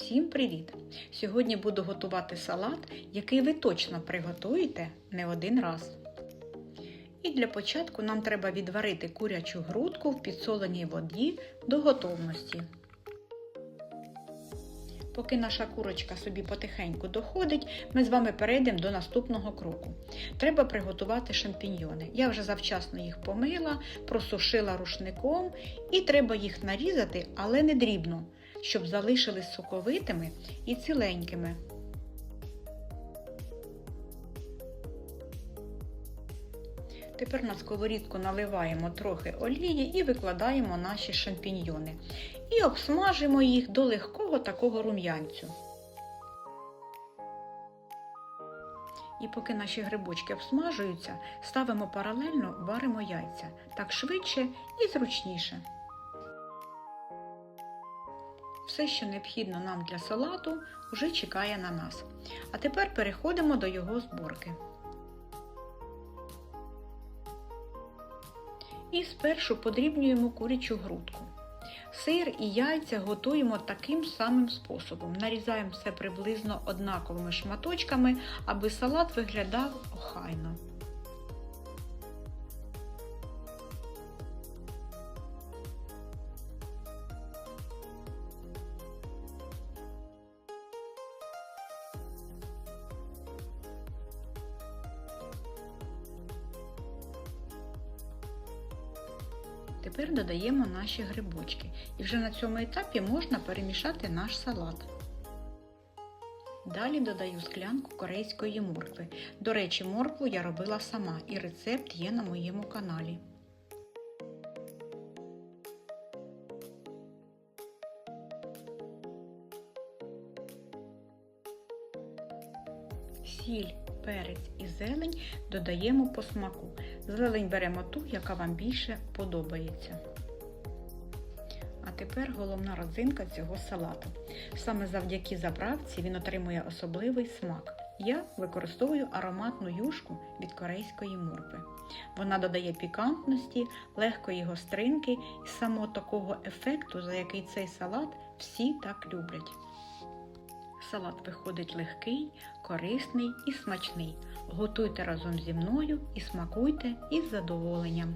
Всім привіт! Сьогодні буду готувати салат, який ви точно приготуєте не один раз. І для початку нам треба відварити курячу грудку в підсоленій воді до готовності. Поки наша курочка собі потихеньку доходить, ми з вами перейдемо до наступного кроку. Треба приготувати шампіньйони. Я вже завчасно їх помила, просушила рушником і треба їх нарізати, але не дрібно, щоб залишились соковитими і ціленькими. Тепер на сковорідку наливаємо трохи олії і викладаємо наші шампіньйони. І обсмажимо їх до легкого такого рум'янцю. І поки наші грибочки обсмажуються, ставимо паралельно, варимо яйця. Так швидше і зручніше. Все, що необхідно нам для салату, вже чекає на нас. А тепер переходимо до його зборки. І спершу подрібнюємо курячу грудку. Сир і яйця готуємо таким самим способом. Нарізаємо все приблизно однаковими шматочками, аби салат виглядав охайно. Тепер додаємо наші грибочки. І вже на цьому етапі можна перемішати наш салат. Далі додаю склянку корейської моркви. До речі, моркву я робила сама і рецепт є на моєму каналі. Сіль, перець зелень додаємо по смаку. Зелень беремо ту, яка вам більше подобається. А тепер головна родзинка цього салату. Саме завдяки заправці він отримує особливий смак. Я використовую ароматну юшку від корейської моркви. Вона додає пікантності, легкої гостринки і самого такого ефекту, за який цей салат всі так люблять. Салат виходить легкий, корисний і смачний. Готуйте разом зі мною і смакуйте із задоволенням.